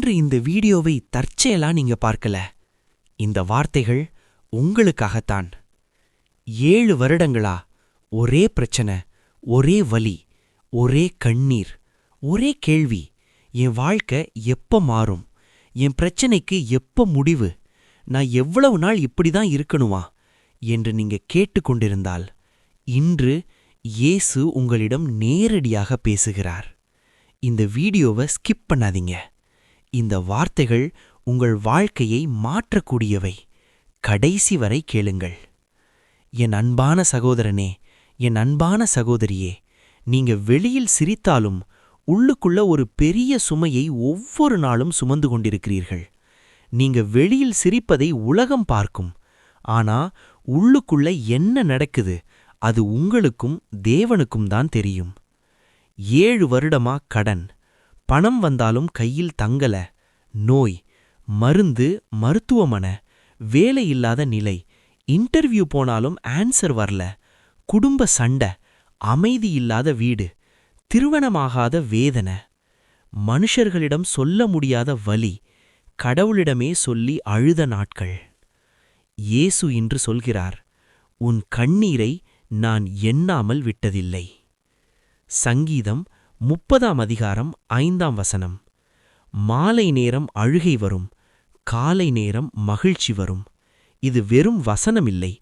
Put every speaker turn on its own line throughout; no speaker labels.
இன்று இந்த வீடியோவை தற்செயலா நீங்க பார்க்கல. இந்த வார்த்தைகள் உங்களுக்காகத்தான். ஏழு வருடங்களா ஒரே பிரச்சனை ஒரே வலி ஒரே கண்ணீர் ஒரே கேள்வி என் வாழ்க்கை எப்ப மாறும் என் பிரச்சனைக்கு எப்ப முடிவு நான் எவ்வளவு நாள் இப்படிதான் இருக்கணுமா என்று நீங்க கேட்டுக்கொண்டிருந்தால் இன்று இயேசு உங்களிடம் நேரடியாக பேசுகிறார். இந்த வீடியோவை ஸ்கிப் பண்ணாதீங்க. இந்த வார்த்தைகள் உங்கள் வாழ்க்கையை மாற்றக்கூடியவை. கடைசி வரை கேளுங்கள். என் அன்பான சகோதரனே என் அன்பான சகோதரியே நீங்க வெளியில் சிரித்தாலும் உள்ளுக்குள்ள ஒரு பெரிய சுமையை ஒவ்வொரு நாளும் சுமந்து கொண்டிருக்கிறீர்கள். நீங்க வெளியில் சிரிப்பதை உலகம் பார்க்கும். ஆனா உள்ளுக்குள்ள என்ன நடக்குது அது உங்களுக்கும் தேவனுக்கும் தான் தெரியும். ஏழு வருடமா கடன் பணம் வந்தாலும் கையில் தங்கல. நோய் மருந்து மருத்துவமனை வேலை இல்லாத நிலை இன்டர்வியூ போனாலும் ஆன்சர் வரல. குடும்ப சண்டை அமைதி இல்லாத வீடு திருவணமாகாத வேதனை. மனுஷர்களிடம் சொல்ல முடியாத வலி கடவுளிடமே சொல்லி அழுத நாட்கள். இயேசு இன்று சொல்கிறார் உன் கண்ணீரை நான் எண்ணாமல் விட்டதில்லை. சங்கீதம் முப்பதாம் அதிகாரம் ஐந்தாம் வசனம். மாலை நேரம் அழுகை வரும் காலை நேரம் மகிழ்ச்சி வரும். இது வெறும் வசனமில்லை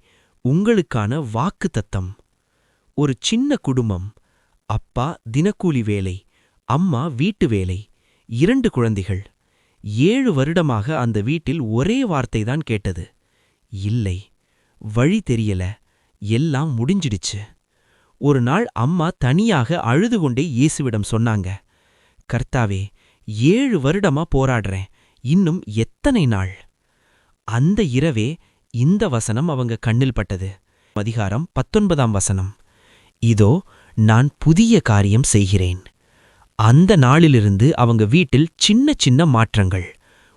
உங்களுக்கான வாக்கு தத்தம் ஒரு சின்ன குடும்பம் அப்பா தினக்கூலி வேலை அம்மா வீட்டு வேலை இரண்டு குழந்தைகள். ஏழு வருடமாக அந்த வீட்டில் ஒரே வார்த்தைதான் கேட்டது. இல்லை வழி தெரியல எல்லாம் முடிஞ்சிடுச்சு. ஒரு நாள் அம்மா தனியாக அழுது கொண்டே இயேசுவிடம் சொன்னாங்க கர்த்தாவே ஏழு வருடமா போராடுறேன். இன்னும் எத்தனை நாள்? அந்த இரவே இந்த வசனம் அவங்க கண்ணில் பட்டது. அதிகாரம் பத்தொன்பதாம் வசனம். இதோ நான் புதிய காரியம் செய்கிறேன். அந்த நாளிலிருந்து அவங்க வீட்டில் சின்ன சின்ன மாற்றங்கள்.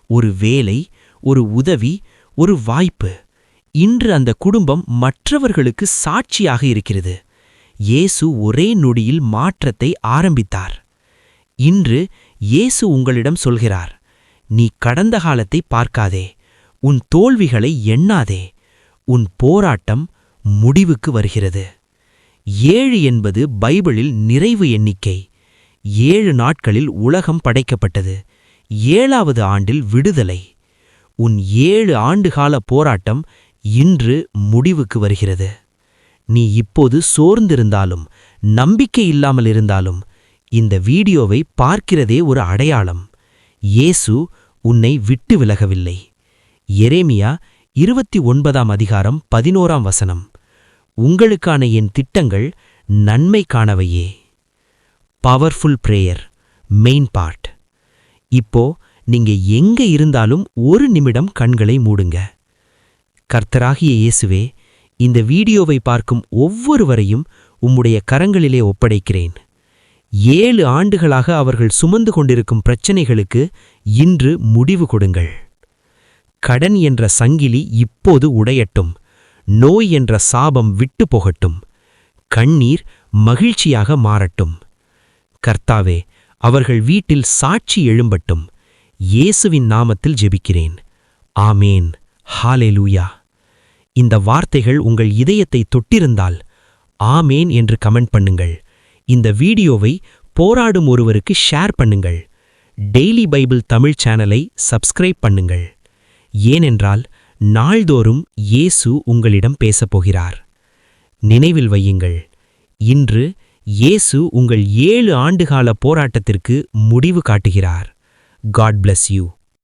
ஒரு வேலை ஒரு உதவி ஒரு வாய்ப்பு. இன்று அந்த குடும்பம் மற்றவர்களுக்கு சாட்சியாக இருக்கிறது. இயேசு ஒரே நொடியில் மாற்றத்தை ஆரம்பித்தார். இன்று இயேசு உங்களிடம் சொல்கிறார் நீ கடந்த காலத்தை பார்க்காதே உன் தோல்விகளை எண்ணாதே உன் போராட்டம் முடிவுக்கு வருகிறது. ஏழு என்பது பைபிளில் நிறைவு எண்ணிக்கை. ஏழு நாட்களில் உலகம் படைக்கப்பட்டது. ஏழாவது ஆண்டில் விடுதலை. உன் ஏழு ஆண்டுகால போராட்டம் இன்று முடிவுக்கு வருகிறது. நீ இப்போது சோர்ந்திருந்தாலும் நம்பிக்கை இல்லாமல் இருந்தாலும் இந்த வீடியோவை பார்க்கிறதே ஒரு அடையாளம். இயேசு உன்னை விட்டு விலகவில்லை. எரேமியா இருபத்தி ஒன்பதாம் அதிகாரம் பதினோராம் வசனம். உங்களுக்கான என் திட்டங்கள் நன்மைக்கானவையே பவர்ஃபுல் பிரேயர் மெயின் பார்ட் இப்போ நீங்க எங்க இருந்தாலும் ஒரு நிமிடம் கண்களை மூடுங்க. கர்த்தராகிய இயேசுவே இந்த வீடியோவை பார்க்கும் ஒவ்வொருவரையும் உம்முடைய கரங்களிலே ஒப்படைக்கிறேன். ஏழு ஆண்டுகளாக அவர்கள் சுமந்து கொண்டிருக்கும் பிரச்சனைகளுக்கு இன்று முடிவு கொடுங்கள். கடன் என்ற சங்கிலி இப்போது உடையட்டும். நோய் என்ற சாபம் விட்டு போகட்டும். கண்ணீர் மகிழ்ச்சியாக மாறட்டும். கர்த்தாவே அவர்கள் வீட்டில் சாட்சி எழும்பட்டும். இயேசுவின் நாமத்தில் ஜெபிக்கிறேன். ஆமேன். ஹாலே லூயா இந்த வார்த்தைகள் உங்கள் இதயத்தை தொட்டிருந்தால் ஆமேன் என்று கமெண்ட் பண்ணுங்கள். இந்த வீடியோவை போராடும் ஒருவருக்கு ஷேர் பண்ணுங்கள். டெய்லி பைபிள் தமிழ் சேனலை சப்ஸ்கிரைப் பண்ணுங்கள். ஏனென்றால் நாள்தோறும் இயேசு உங்களிடம் பேசப்போகிறார் நினைவில் வையுங்கள் இன்று இயேசு உங்கள் ஏழு ஆண்டுகால போராட்டத்திற்கு முடிவு காட்டுகிறார். God bless you